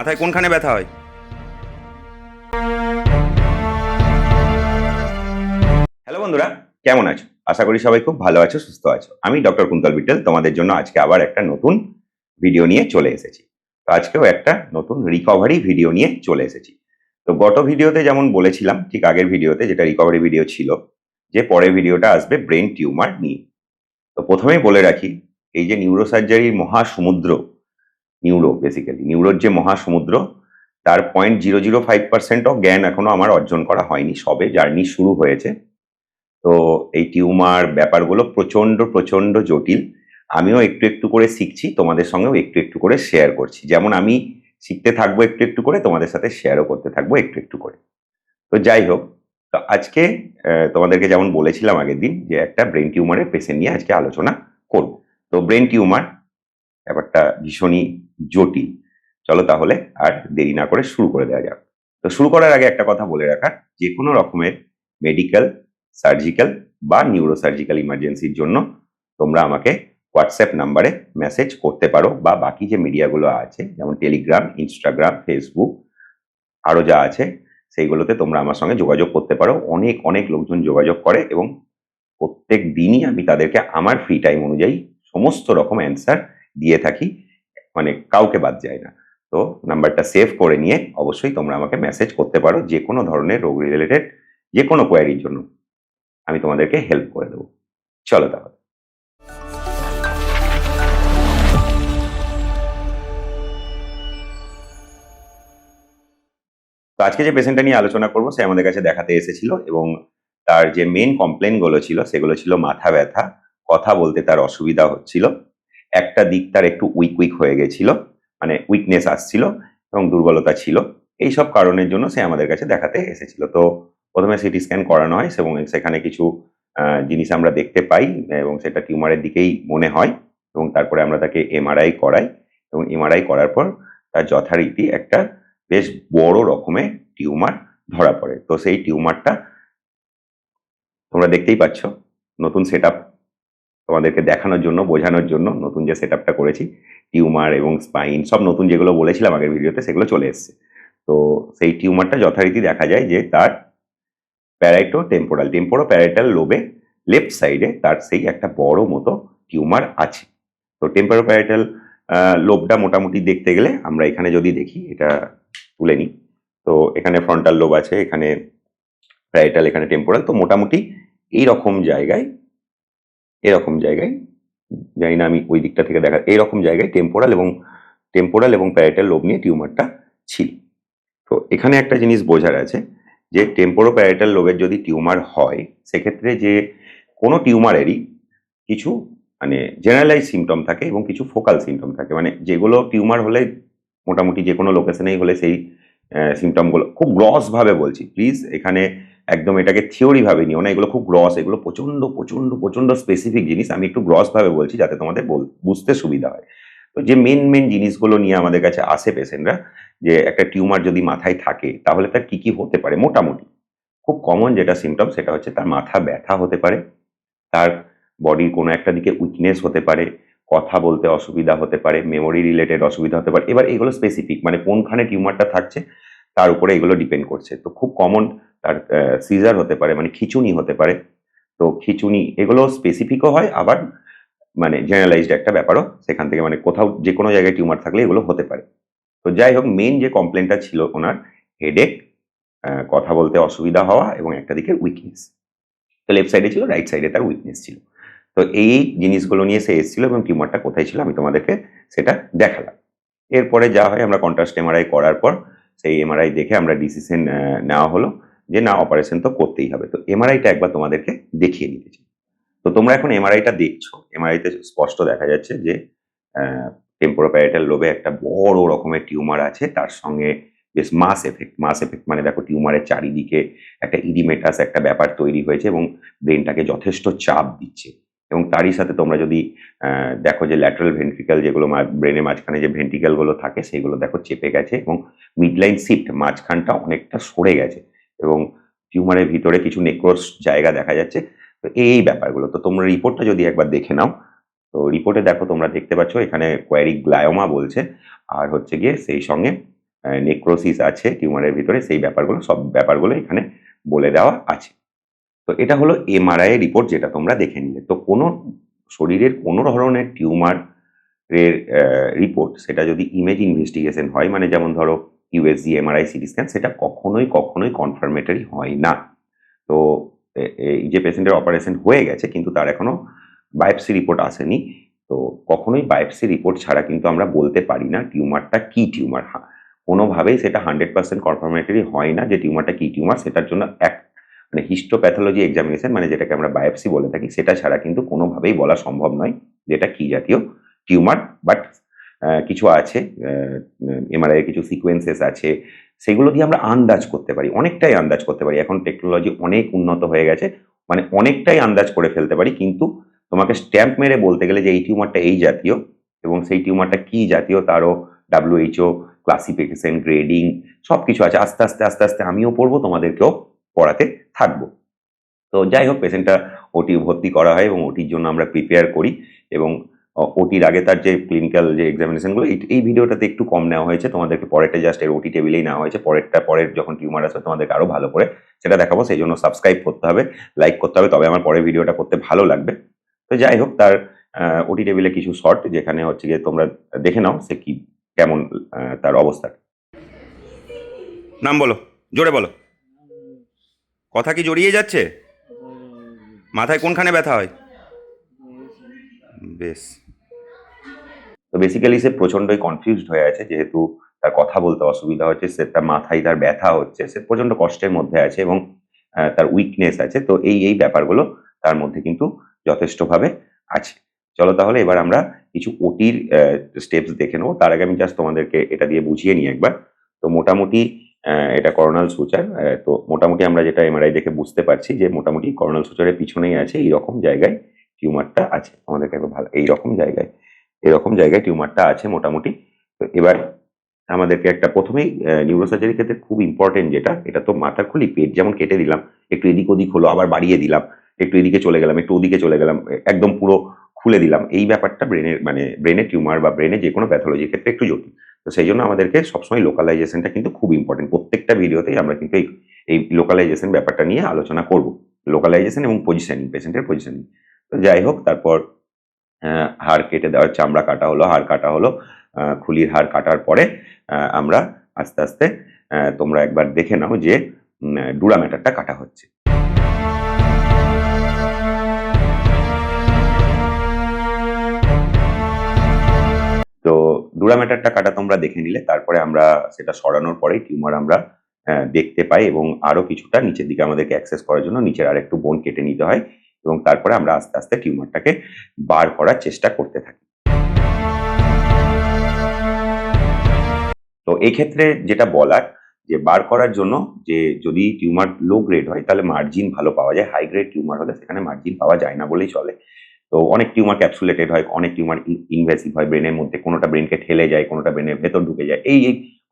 মাথায় কোনখানে ব্যথা হয়? হ্যালো বন্ধুরা, কেমন আছো? আশা করি সবাই খুব ভালো আছো, সুস্থ আছো। আমি ডক্টর কুন্তল বিটেল তোমাদের জন্য আজকে আবার একটা নতুন ভিডিও নিয়ে চলে এসেছি। তো আজকেও একটা নতুন রিকভারি ভিডিও নিয়ে চলে এসেছি। তো গত ভিডিওতে যেমন বলেছিলাম, ঠিক আগের ভিডিওতে যেটা রিকভারি ভিডিও ছিল, যে পরের ভিডিওটা আসবে ব্রেন টিউমার নিয়ে। তো প্রথমেই বলে রাখি, এই যে নিউরোসার্জারির মহাসমুদ্র নিউরো বেসিক্যালি নিউরোর যে মহাসমুদ্র, তার point zero zero five percent of জ্ঞান এখনও আমার অর্জন করা হয়নি সবে। জার্নি শুরু হয়েছে। তো এই টিউমার ব্যাপারগুলো প্রচণ্ড প্রচণ্ড জটিল। আমিও একটু একটু করে শিখছি, তোমাদের সঙ্গেও একটু একটু করে শেয়ার করছি। যেমন আমি শিখতে থাকব একটু একটু করে, তোমাদের সাথে শেয়ারও করতে থাকব একটু একটু করে। তো যাই হোক, তো আজকে তোমাদেরকে যেমন বলেছিলাম আগের দিন, যে একটা ব্রেন টিউমারের পেশেন্ট নিয়ে আজকে আলোচনা করব। তো ব্রেন টিউমার ব্যাপারটা ভীষণই জটিল। চলো তাহলে আর দেরি না করে শুরু করে দেওয়া যাক। তো শুরু করার আগে একটা কথা বলে রাখার যে কোনো রকমের মেডিকেল সার্জিক্যাল বা নিউরোসার্জিক্যাল ইমার্জেন্সির জন্য তোমরা আমাকে হোয়াটসঅ্যাপ নাম্বারে মেসেজ করতে পারো বা বাকি যে মিডিয়াগুলো আছে, যেমন টেলিগ্রাম ইনস্টাগ্রাম ফেসবুক আরও যা আছে, সেইগুলোতে তোমরা আমার সঙ্গে যোগাযোগ করতে পারো। অনেক অনেক লোকজন যোগাযোগ করে এবং প্রত্যেক দিনই আমি তাদেরকে আমার ফ্রি টাইম অনুযায়ী সমস্ত রকম অ্যান্সার দিয়ে থাকি। মানে কাউকে বাদ যায় না। তো নাম্বারটা সেভ করে নিয়ে অবশ্যই তোমরা আমাকে মেসেজ করতে পারো যে কোনো ধরনের রোগ রিলেটেড যে কোনো কোয়ারির জন্য। আমি তোমাদেরকে হেল্প করে দেবো। চলো তাহলে। তো আজকে যে পেশেন্টটা নিয়ে আলোচনা করব, সে আমাদের কাছে দেখাতে এসেছিল এবং তার যে মেন কমপ্লেনগুলো ছিল, সেগুলো ছিল মাথা ব্যথা, কথা বলতে তার অসুবিধা হচ্ছিল। একটা দিক তার একটু উইক উইক হয়ে গেছিল মানে উইকনেস আসছিল এবং দুর্বলতা ছিল। এই সব কারণের জন্য সে আমাদের কাছে দেখাতে এসেছিল। তো প্রথমে সিটি স্ক্যান করানো হয় এবং সেখানে কিছু জিনিস আমরা দেখতে পাই এবং সেটা টিউমারের দিকেই মনে হয় এবং তারপরে আমরা তাকে এমআরআই করাই এবং এমআরআই করার পর তার যথারীতি একটা বেশ বড় রকমের টিউমার ধরা পড়ে। তো সেই টিউমারটা তোমরা দেখতেই পাচ্ছ। নতুন সেট তোমাদেরকে দেখানোর জন্য, বোঝানোর জন্য নতুন যে সেট করেছি টিউমার এবং স্পাইন সব নতুন যেগুলো বলেছিলাম আগের ভিডিওতে সেগুলো চলে এসছে। তো সেই টিউমারটা যথারীতি দেখা যায় যে তার প্যারাইটো টেম্পোরাল টেম্পোরো প্যারাইটাল লোবে লেফট সাইডে তার সেই একটা বড় মতো টিউমার আছে। তো টেম্পোরো প্যারাইটাল লোবটা মোটামুটি দেখতে গেলে আমরা এখানে যদি দেখি, এটা তুলে নিই। তো এখানে ফ্রন্টাল লোব আছে, এখানে প্যারাইটাল এখানে টেম্পোরাল তো মোটামুটি এই রকম জায়গায় এরকম জায়গায়, জানি না আমি ওই দিকটা থেকে দেখা এইরকম জায়গায় টেম্পোরাল এবং টেম্পোরাল এবং প্যারাইটাল লোব নিয়ে টিউমারটা ছিল। তো এখানে একটা জিনিস বোঝার আছে যে টেম্পোরো প্যারাইটাল লোবের যদি টিউমার হয়, সেক্ষেত্রে যে কোনো টিউমারেরই কিছু মানে জেনারেলাইজ সিমটম থাকে এবং কিছু ফোকাল সিমটম থাকে। মানে যেগুলো টিউমার হলে মোটামুটি যে কোনো লোকেশনেই হলে সেই সিমটমগুলো খুব গ্রসভাবে বলছি। প্লিজ এখানে একদম এটাকে থিওরি ভাবে নিও না, এগুলো খুব গ্রস এগুলো প্রচণ্ড প্রচণ্ড প্রচণ্ড স্পেসিফিক জিনিস, আমি একটু গ্রস ভাবে বলছি যাতে তোমাদের বুঝতে সুবিধা হয়। তো যে মেন মেন জিনিসগুলো নিয়ে আমাদের কাছে আসে পেশেন্টরা যে একটা টিউমার যদি মাথায় থাকে, তাহলে তার কি কি হতে পারে? মোটামুটি। খুব কমন যেটা সিমটম সেটা হচ্ছে তার মাথা ব্যথা হতে পারে, তার বডির কোনো একটা দিকে উইকনেস হতে পারে, কথা বলতে অসুবিধা হতে পারে মেমোরি রিলেটেড অসুবিধা হতে পারে, এবার এগুলো স্পেসিফিক মানে কোনখানে টিউমারটা থাকছে তার উপরে এগুলো ডিপেন্ড করছে। তো খুব কমন তার সিজার হতে পারে মানে খিচুনি হতে পারে। তো খিচুনি, এগুলো স্পেসিফিকও হয়, আবার মানে জেনারেলাইজড একটা ব্যাপারও সেখান থেকে মানে কোথাও যে কোনো জায়গায় টিউমার থাকলে এগুলো হতে পারে। তো যাই হোক মেন যে কমপ্লেনটা ছিল ওনার হেডেক কথা বলতে অসুবিধা হওয়া এবং একটা দিকে উইকনেস তো লেফট সাইডে ছিল রাইট সাইডে তার উইকনেস ছিল। তো এই জিনিসগুলো নিয়ে সে এসেছিল এবং টিউমারটা কোথায় ছিল আমি তোমাদেরকে সেটা দেখালাম। এরপরে যা হয় আমরা কন্ট্রাস্ট এমআরআই করার পর সেই এমআরআই দেখে আমরা ডিসিশন নেওয়া হলো যে না অপারেশন তো করতেই হবে। তো এমআরআইটা একবার তোমাদেরকে দেখিয়ে নিতে চাই। তো তোমরা এখন এমআরআইটা দেখছ। এমআরআইতে স্পষ্ট দেখা যাচ্ছে যে টেম্পোরোপ্যারাইটাল লোবে একটা বড় রকমের টিউমার আছে। তার সঙ্গে বেশ মাস এফেক্ট মাস এফেক্ট মানে দেখো টিউমারের চারিদিকে একটা ইডিমেটাস একটা ব্যাপার তৈরি হয়েছে এবং ব্রেনটাকে যথেষ্ট চাপ দিচ্ছে। এবং তারই সাথে তোমরা যদি দেখো যে ল্যাটারাল ভেন্ট্রিক্যাল যেগুলো ব্রেনের মাঝখানে যে ভেন্ট্রিক্যালগুলো থাকে, সেগুলো দেখো চেপে গেছে এবং মিডলাইন শিফট মাঝখানটা অনেকটা সরে গেছে এবং টিউমারের ভিতরে কিছু নেক্রোস জায়গা দেখা যাচ্ছে। তো এই ব্যাপারগুলো, তো তোমরা রিপোর্টটা যদি একবার দেখে নাও, তো রিপোর্টে দেখো তোমরা দেখতে পাচ্ছ এখানে কোয়ারি গ্লায়োমা বলছে, আর হচ্ছে গিয়ে সেই সঙ্গে নেক্রোসিস আছে টিউমারের ভিতরে, সেই ব্যাপারগুলো, সব ব্যাপারগুলো এখানে বলে দেওয়া আছে। তো এটা হলো এমআরআই রিপোর্ট যেটা তোমরা দেখে নিলে। তো কোনো শরীরের কোনো ধরনের টিউমার এর রিপোর্ট সেটা যদি ইমেজ ইনভেস্টিগেশন হয় মানে যেমন ধরো ইউএসজি এমআরআই সিটি স্ক্যান সেটা কখনোই কখনোই কনফার্মেটরি হয় না। তো এই যে পেশেন্টের অপারেশন হয়ে গেছে, কিন্তু তার এখনও বায়োপসি রিপোর্ট আসেনি। তো কখনোই বায়োপসি রিপোর্ট ছাড়া কিন্তু আমরা বলতে পারি না টিউমারটা কি টিউমার কোনোভাবেই সেটা হান্ড্রেড পার্সেন্ট কনফার্মেটরি হয় না যে টিউমারটা কি টিউমার সেটার জন্য এক মানে হিস্টোপ্যাথোলজি এক্সামিনেশন মানে যেটাকে আমরা বায়োপসি বলে থাকি, সেটা ছাড়া কিন্তু কোনোভাবেই বলা সম্ভব নয় যে এটা কি জাতীয় টিউমার বাট কিছু আছে এমআরআই কিছু সিকোয়েন্সেস আছে, সেগুলো দিয়ে আমরা আন্দাজ করতে পারি, অনেকটাই আন্দাজ করতে পারি। এখন টেকনোলজি অনেক উন্নত হয়ে গেছে মানে অনেকটাই আন্দাজ করে ফেলতে পারি, কিন্তু তোমাকে স্ট্যাম্প মেরে বলতে গেলে যে এই টিউমারটা এই জাতীয় এবং সেই টিউমারটা কি জাতীয় তারও ডাব্লিউএইচও ক্লাসিফিকেশন গ্রেডিং সব কিছু আছে। আস্তে আস্তে আস্তে আস্তে আমিও পড়ব, তোমাদেরকেও পড়াতে থাকব। তো যাই হোক পেশেন্টটা ওটি ভর্তি করা হয় এবং ওটির জন্য আমরা প্রিপেয়ার করি এবং ওটির আগে তার যে ক্লিনিক্যাল যে এক্সামিনেশনগুলো এই ভিডিওটাতে একটু কম নেওয়া হয়েছে। তোমাদেরকে পরেরটা জাস্ট এর ওটি টেবিলেই নেওয়া হয়েছে। পরেরটা, পরের যখন টিউমার আসবে, তোমাদেরকে আরও ভালো করে সেটা দেখাবো। সেই জন্য সাবস্ক্রাইব করতে হবে লাইক করতে হবে। তবে আমার পরের ভিডিওটা করতে ভালো লাগবে। তো যাই হোক, তার ওটি টেবিলে কিছু শর্ট যেখানে হচ্ছে গিয়ে তোমরা দেখে নাও সে কি, কেমন তার অবস্থা। নাম বলো, জোরে বলো। কথা কি জড়িয়ে যাচ্ছে? মাথায় কোনখানে ব্যথা হয়? বেশ। তো বেসিক্যালি সে প্রচণ্ডই কনফিউজড হয়ে আছে, যেহেতু তার কথা বলতে অসুবিধা হচ্ছে, সে তার মাথায় তার ব্যথা হচ্ছে, সে প্রচণ্ড কষ্টের মধ্যে আছে এবং তার উইকনেস আছে। তো এই এই ব্যাপারগুলো তার মধ্যে কিন্তু যথেষ্টভাবে আছে। চলো তাহলে এবার আমরা কিছু ওটির স্টেপস দেখে নেব। তার আগে আমি জাস্ট তোমাদেরকে এটা দিয়ে বুঝিয়ে নিই একবার। তো মোটামুটি এটা করোনাল সুচার তো মোটামুটি আমরা যেটা এমআরআই দেখে বুঝতে পারছি যে মোটামুটি করোনাল সুচারের পিছনেই আছে, এইরকম জায়গায় টিউমারটা আছে। আমাদেরকে ভালো, এইরকম জায়গায়, এরকম জায়গায় টিউমারটা আছে মোটামুটি। তো এবার আমাদেরকে একটা প্রথমেই নিউরোসার্জারির ক্ষেত্রে খুব ইম্পর্টেন্ট যেটা, এটা তো মাথার খুলি, পেট যেমন কেটে দিলাম, একটু এদিক ওদিক হলো, আবার বাড়িয়ে দিলাম, একটু এদিকে চলে গেলাম, একটু ওদিকে চলে গেলাম একদম পুরো খুলে দিলাম। এই ব্যাপারটা ব্রেনের মানে ব্রেনের টিউমার বা ব্রেনে যে কোনো প্যাথোলজির ক্ষেত্রে একটু জটিল। সেই জন্য আমাদেরকে সবসময় লোকালাইজেশনটা কিন্তু খুব ইম্পর্টেন্ট প্রত্যেকটা ভিডিওতেই আমরা কিন্তু এই এই লোকালাইজেশন ব্যাপারটা নিয়ে আলোচনা করব। লোকালাইজেশন এবং পজিশনিং পেশেন্টের পজিশনিং তো যাই হোক, তারপর হাড় কেটে দেওয়ার চামড়া কাটা হলো, হাড় কাটা হলো খুলির হাড় কাটার পরে আমরা আস্তে আস্তে তোমরা একবার দেখে নাও যে ডুরা ম্যাটারটা কাটা হচ্ছে। তো ডুরা ম্যাটারটা কাটা তোমরা দেখে নিলে, তারপরে আমরা সেটা সরানোর পরে টিউমার আমরা দেখতে পাই এবং আরও কিছুটা নিচের দিকে আমাদেরকে অ্যাক্সেস করার জন্য নিচের আর একটু বোন কেটে নিতে হয় এবং তারপরে আমরা আস্তে আস্তে টিউমারটাকে বার করার চেষ্টা করতে থাকি। তো ক্ষেত্রে যেটা বলার, যে বার করার জন্য যে যদি টিউমার লো গ্রেড হয়, তাহলে মার্জিন ভালো পাওয়া যায়। হাই গ্রেড টিউমার হলে সেখানে মার্জিন পাওয়া যায় না বলেই চলে। তো অনেক টিউমার ক্যাপসুলেটেড হয়, অনেক টিউমার ইনভেসিভ হয় ব্রেনের মধ্যে কোনোটা ব্রেনকে ঠেলে যায়, কোনোটা ব্রেনের ভেতর ঢুকে যায়। এই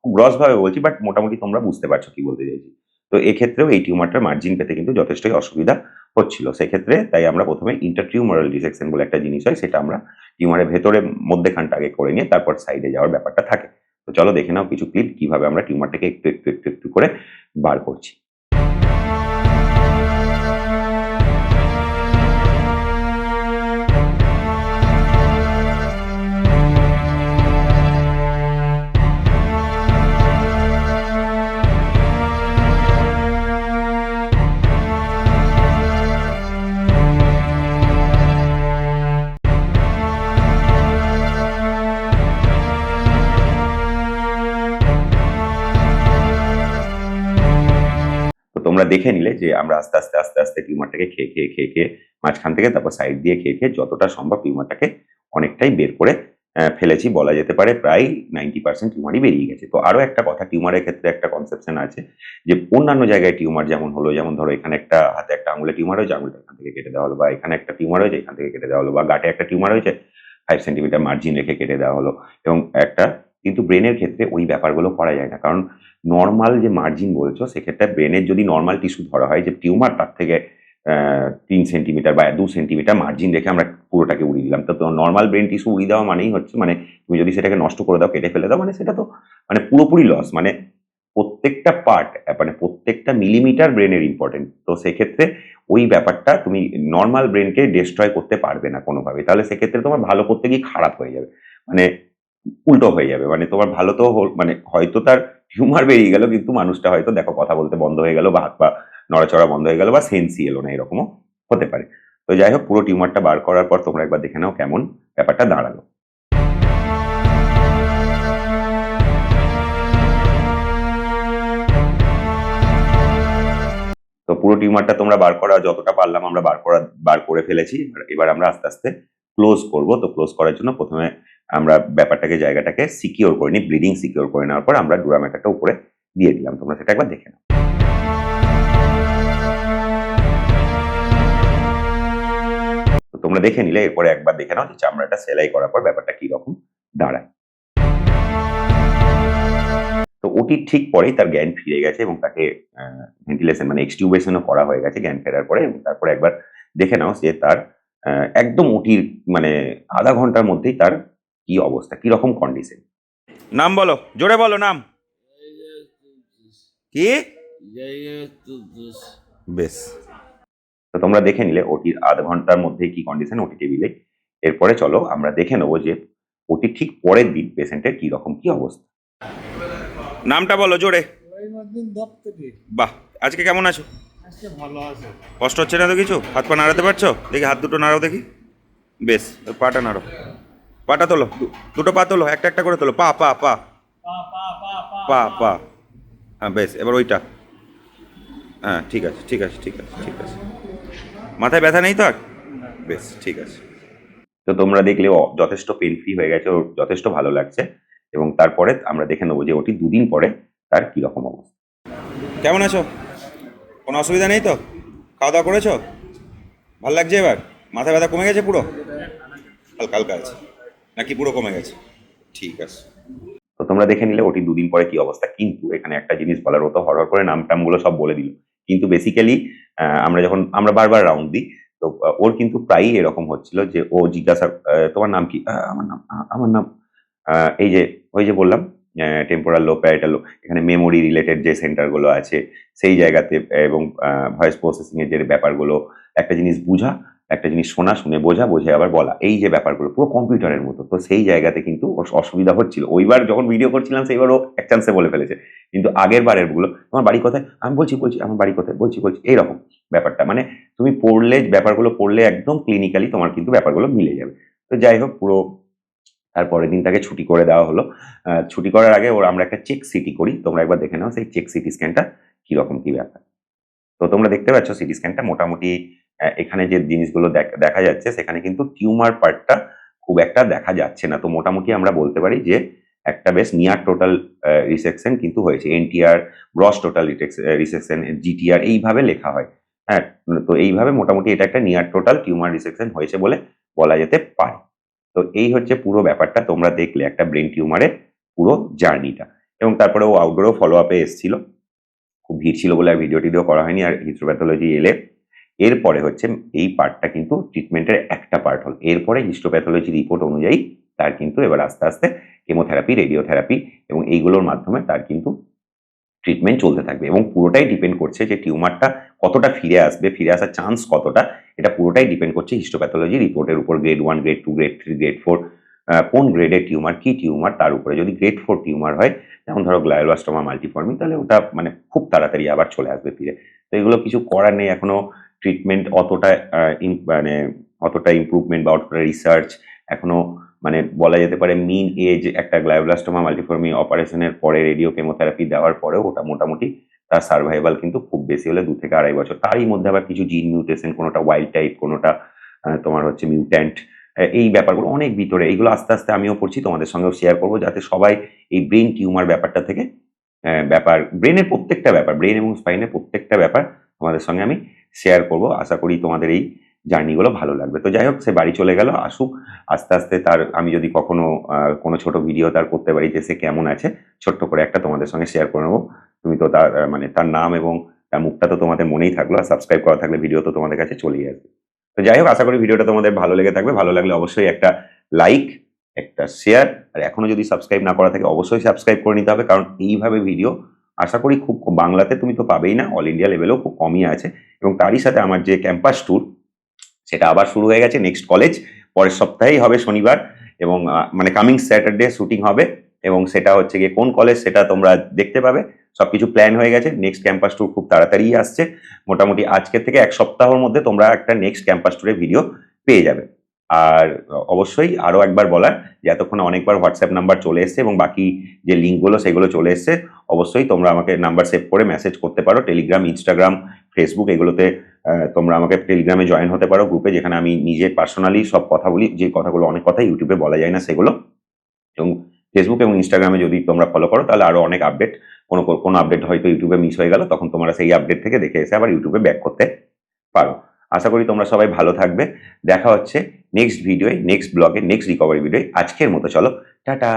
খুব গ্রস ভাবে বলছি বাট মোটামুটি তোমরা বুঝতে পারছ কি বলতে চাইছি। তো এক্ষেত্রেও এই টিউমারটার মার্জিন পেতে কিন্তু যথেষ্টই অসুবিধা হচ্ছিল। সেক্ষেত্রে তাই আমরা প্রথমে ইন্টারটিউমারাল ডিসেকশন বলে একটা জিনিস হয়, সেটা আমরা টিউমারের ভেতরে মধ্যেখানটা আগে করে নিয়ে তারপর সাইডে যাওয়ার ব্যাপারটা থাকে। তো চলো দেখে নাও কিছু ক্লিপ কীভাবে আমরা টিউমারটাকে একটু একটু একটু একটু করে বার করছি। দেখে নিলে যে আমরা আস্তে আস্তে আস্তে আস্তে টিউমারটাকে খেয়ে খেয়ে খেয়ে খেয়ে মাঝখান থেকে তারপর সাইড দিয়ে খেয়ে খেয়ে যতটা সম্ভব টিউমারটাকে অনেকটাই বের করে ফেলেছি, বলা যেতে পারে প্রায় নাইনটি পার্সেন্ট টিউমারই বেরিয়ে গেছে। তো আরও একটা কথা, টিউমারের ক্ষেত্রে একটা কনসেপশন আছে যে অন্যান্য জায়গায় টিউমার যেমন হলো, যেমন ধরো এখানে একটা হাতে একটা আঙুলে টিউমার হয়েছে আঙুলটা এখান থেকে কেটে দেওয়া হলো, বা এখানে একটা টিউমার হয়েছে এখান থেকে কেটে দেওয়া হলো, বা গাটে একটা টিউমার হয়েছে ফাইভ সেন্টিমিটার মার্জিন রেখে কেটে দেওয়া হলো, এবং একটা কিন্তু ব্রেনের ক্ষেত্রে ওই ব্যাপারগুলো করা যায় না। কারণ নর্মাল যে মার্জিন বলছো, সেক্ষেত্রে ব্রেনের যদি নর্মাল টিস্যু ধরা হয়, যে টিউমার তার থেকে তিন সেন্টিমিটার বা দু সেন্টিমিটার মার্জিন রেখে আমরা পুরোটাকে উড়িয়ে দিলাম। তো নর্মাল ব্রেন টিস্যু উড়িয়ে দেওয়া মানেই হচ্ছে মানে তুমি যদি সেটাকে নষ্ট করে দাও, কেটে ফেলে দাও মানে সেটা তো মানে পুরোপুরি লস মানে প্রত্যেকটা পার্ট মানে প্রত্যেকটা মিলিমিটার ব্রেনের ইম্পর্টেন্ট তো সেক্ষেত্রে ওই ব্যাপারটা তুমি নর্মাল ব্রেনকে ডিস্ট্রয় করতে পারবে না কোনোভাবে। তাহলে সেক্ষেত্রে তোমার ভালো করতে গিয়ে খারাপ হয়ে যাবে। মানে উল্টো হয়ে যাবে। মানে তোমার ভালো তো মানে হয়তো তার টিউমার বেরিয়ে গেল, কিন্তু মানুষটা হয়তো দেখো কথা বলতে বন্ধ হয়ে গেল বা হাত পা নড়াচড়া বন্ধ হয়ে গেল বা সেন্সি এলো না, এরকমও হতে পারে। তো যাই হোক, পুরো টিউমারটা বার করার পর তোমরা একবার দেখে নাও কেমন ব্যাপারটা দাঁড়াল। তো পুরো টিউমারটা তোমরা বার করা, যতটা পারলাম আমরা বার করা, বার করে ফেলেছি। এবার আমরা আস্তে আস্তে ক্লোজ করব। তো ক্লোজ করার জন্য প্রথমে আমরা ব্যাপারটাকে, জায়গাটাকে সিকিওর করে নিই ব্লিডিং সিকিওর করে নেওয়ার পর আমরা ডুরামেটারটা উপরে দিয়ে দিলাম। তোমরা সেটা একবার দেখে নাও। তোমরা দেখে নিলে, এরপরে একবার দেখে নাও যে চামড়াটা সেলাই করার পর ব্যাপারটা রকম দাঁড়ায়। তো ওটির ঠিক পরেই তার জ্ঞান ফিরে গেছে এবং তাকে ভেন্টিলেশন মানে এক্সটিউবেশনও করা হয়ে গেছে জ্ঞান ফেরার পরে এবং তারপরে একবার দেখে নাও যে তার একদম ওটির মানে আধা ঘণ্টার মধ্যেই তার কি অবস্থা? কি রকম কন্ডিশন নাম বলো, জোরে বলো নাম। কি? বেশ। তো তোমরা দেখে নিলে ওটির আধ ঘণ্টার মধ্যে কি কন্ডিশন ওটি টেবিলে এরপরে চলো, আমরা দেখে নেব যে ওটির ঠিক পরের দিন পেশেন্টের কি রকম, কি অবস্থা। নামটা বলো জোরে। বাহ, আজকে কেমন আছো? কষ্ট হচ্ছে না তো কিছু? হাত পা নাড়াতে পারছ? দেখি হাত দুটো নাড়াও দেখি। বেশ, পাটা নাড়ো। পাটা তোলো দুটো পা তোলো একটা একটা করে তোলো পা পা পা। পা পা হ্যাঁ বেশ এবার ওইটা। হ্যাঁ ঠিক আছে ঠিক আছে ঠিক আছে ঠিক আছে। মাথায় ব্যথা নেই তো আর? বেশ ঠিক আছে। তো তোমরা দেখলে যথেষ্ট পেন ফ্রি হয়ে গেছে ওর যথেষ্ট ভালো লাগছে। এবং তারপরে আমরা দেখে নেব যে ওটি দুদিন পরে তার কীরকম অবস্থা। কেমন আছো? কোনো অসুবিধা নেই তো? খাওয়া দাওয়া করেছ? ভালো লাগছে এবার? মাথা ব্যথা কমে গেছে পুরো? হালকা হালকা আছে। নাকি পুরো কমে গেছে? ঠিক আছে। তো তোমরা দেখে নিলে ওটি দুদিন পরে কি অবস্থা। কিন্তু এখানে একটা জিনিস বলার, ও তো হরহর করে নাম টামগুলো সব বলে দিল। কিন্তু বেসিক্যালি আমরা যখন, আমরা বারবার রাউন্ড দিই, তো ওর কিন্তু প্রায়ই এরকম হচ্ছিল যে ও জিজ্ঞাসা তোমার নাম কি? আমার নাম আমার নাম এই যে, ওই যে বললাম টেম্পোরাল লো প্যারাটাল লো এখানে মেমোরি রিলেটেড যে সেন্টারগুলো আছে, সেই জায়গাতে, এবং ভয়েস প্রসেসিং এর যে ব্যাপারগুলো, একটা জিনিস বুঝা একটা জিনিস শোনা, শুনে, বোঝা, বোঝে, আবার বলা। এই যে ব্যাপারগুলো, পুরো কম্পিউটারের মতো। তো সেই জায়গাতে কিন্তু অসুবিধা হচ্ছিল। ওইবার যখন ভিডিও করছিলাম সেইবার ও এক চান্সে বলে ফেলেছে। কিন্তু আগের বারেরগুলো, তোমার বাড়ি কোথায়? আমি বলছি বলছি, আমার বাড়ি কোথায়? বলছি বলছি, এইরকম ব্যাপারটা। মানে তুমি পড়লে, ব্যাপারগুলো পড়লে একদম ক্লিনিক্যালি তোমার কিন্তু ব্যাপারগুলো মিলে যাবে। তো যাই হোক, পুরো তারপরের দিন তাকে ছুটি করে দেওয়া হলো। ছুটি করার আগে ওর আমরা একটা চেক সিটি করি। তোমরা একবার দেখে নাও সেই চেক সিটি স্ক্যানটা কীরকম, কি ব্যাপার। তো তোমরা দেখতে পাচ্ছ সিটি স্ক্যানটা মোটামুটি এখানে যে জিনিসগুলো দেখা যাচ্ছে, সেখানে কিন্তু টিউমার পার্টটা খুব একটা দেখা যাচ্ছে না। তো মোটামুটি আমরা বলতে পারি যে, একটা বেশ নিয়ার টোটাল রিসেকশন কিন্তু হয়েছে। N T R gross total resection G T R এইভাবে লেখা হয়। হ্যাঁ তো এইভাবে মোটামুটি এটা একটা নিয়ার টোটাল টিউমার রিসেকশন হয়েছে বলে বলা যেতে পারে। তো এই হচ্ছে পুরো ব্যাপারটা, তোমরা দেখলে একটা ব্রেন টিউমারের পুরো জার্নিটা এবং তারপরে ও আউটডোরও ফলো আপে এসেছিল। খুব ভিড় ছিল বলে আর ভিডিও টিডিও করা হয়নি, আর হিস্টোপ্যাথোলজি এলে এরপরে হচ্ছে এই পার্টটা কিন্তু ট্রিটমেন্টের একটা পার্ট হল। এরপরে হিস্টোপ্যাথোলজি রিপোর্ট অনুযায়ী তার কিন্তু এবার আস্তে আস্তে কেমোথেরাপি রেডিওথেরাপি এবং এইগুলোর মাধ্যমে তার কিন্তু ট্রিটমেন্ট চলতে থাকবে এবং পুরোটাই ডিপেন্ড করছে যে টিউমারটা কতটা ফিরে আসবে, ফিরে আসার চান্স কতটা, এটা পুরোটাই ডিপেন্ড করছে হিস্টোপ্যাথোলজি রিপোর্টের উপর grade one grade two grade three grade four কোন গ্রেডের টিউমার কি টিউমার তার উপরে যদি গ্রেড ফোর টিউমার হয়, যেমন ধরো গ্লায়োলাস্টোমা মাল্টিফর্মিং তাহলে ওটা মানে খুব তাড়াতাড়ি আবার চলে আসবে ফিরে। তো এগুলো কিছু করার নেই এখনও। ট্রিটমেন্ট অতটা মানে অতটা ইমপ্রুভমেন্ট বা অতটা রিসার্চ এখনও মানে বলা যেতে পারে মিন এজ একটা গ্লায়োব্লাস্টোমা মাল্টিফর্মি অপারেশনের পরে রেডিও কেমোথেরাপি দেওয়ার পরেও ওটা মোটামুটি তার সার্ভাইভাল কিন্তু খুব বেশি হলে দু থেকে আড়াই বছর। তারই মধ্যে আবার কিছু জিন মিউটেশন কোনোটা ওয়াইল্ড টাইপ কোনোটা তোমার হচ্ছে মিউট্যান্ট এই ব্যাপারগুলো অনেক ভিতরে। এইগুলো আস্তে আস্তে আমিও পড়ছি, তোমাদের সঙ্গেও শেয়ার করব যাতে সবাই এই ব্রেন টিউমার ব্যাপারটা থেকে ব্যাপার ব্রেনের প্রত্যেকটা ব্যাপার ব্রেন এবং স্পাইনের প্রত্যেকটা ব্যাপার তোমাদের সঙ্গে আমি শেয়ার করব। আশা করি তোমাদের এই জার্নিগুলো ভালো লাগবে। তো যাই হোক, সে বাড়ি চলে গেল, আসুক। আস্তে আস্তে তার, আমি যদি কখনো কোনো ছোট ভিডিও তার করতে পারি যে সে কেমন আছে, ছোট্ট করে একটা তোমাদের সঙ্গে শেয়ার করে নেব। তুমি তো তার মানে তার নাম এবং তার মুখটা তো তোমাদের মনেই থাকল, আর সাবস্ক্রাইব করা থাকলে ভিডিও তো তোমাদের কাছে চলেই আসবে। তো যাই হোক, আশা করি ভিডিওটা তোমাদের ভালো লেগে থাকবে। ভালো লাগলে অবশ্যই একটা লাইক একটা শেয়ার আর এখনও যদি সাবস্ক্রাইব না করা থাকে, অবশ্যই সাবস্ক্রাইব করে নিতে হবে, কারণ এইভাবে ভিডিও আশা করি খুব বাংলাতে তুমি তো পাবেই না অল ইন্ডিয়া লেভেলেও খুব কমই আছে। এবং তারই সাথে আমার যে ক্যাম্পাস ট্যুর সেটা আবার শুরু হয়ে গেছে নেক্সট কলেজ পরের সপ্তাহেই হবে শনিবার এবং মানে কামিং স্যাটারডে শুটিং হবে এবং সেটা হচ্ছে গিয়ে কোন কলেজ সেটা তোমরা দেখতে পাবে। সব কিছু প্ল্যান হয়ে গেছে নেক্সট ক্যাম্পাস ট্যুর খুব তাড়াতাড়ি আসছে। মোটামুটি আজকে থেকে এক সপ্তাহের মধ্যে তোমরা একটা নেক্সট ক্যাম্পাস ট্যুরের ভিডিও পেয়ে যাবে। আর অবশ্যই আরও একবার বলার যে এতক্ষণ অনেকবার হোয়াটসঅ্যাপ নাম্বার চলে এসছে এবং বাকি যে লিঙ্কগুলো সেগুলো চলে এসছে, অবশ্যই তোমরা আমাকে নাম্বার সেভ করে মেসেজ করতে পারো। টেলিগ্রাম ইনস্টাগ্রাম ফেসবুক এগুলোতে তোমরা আমাকে টেলিগ্রামে জয়েন হতে পারো গ্রুপে যেখানে আমি নিজে পার্সোনালি সব কথা বলি, যে কথাগুলো অনেক কথা ইউটিউবে বলা যায় না সেগুলো। এবং ফেসবুক এবং ইনস্টাগ্রামে যদি তোমরা ফলো করো, তাহলে আরও অনেক আপডেট কোনো কোনো আপডেট হয়তো ইউটিউবে মিস হয়ে গেল, তখন তোমরা সেই আপডেট থেকে দেখে এসে আবার ইউটিউবে ব্যাক করতে পারো। আশা করি তোমরা সবাই ভালো থাকবে। দেখা হচ্ছে নেক্সট ভিডিওয় নেক্সট ব্লগে নেক্সট রিকভারি ভিডিওয় আজকের মতো চলো, টাটা।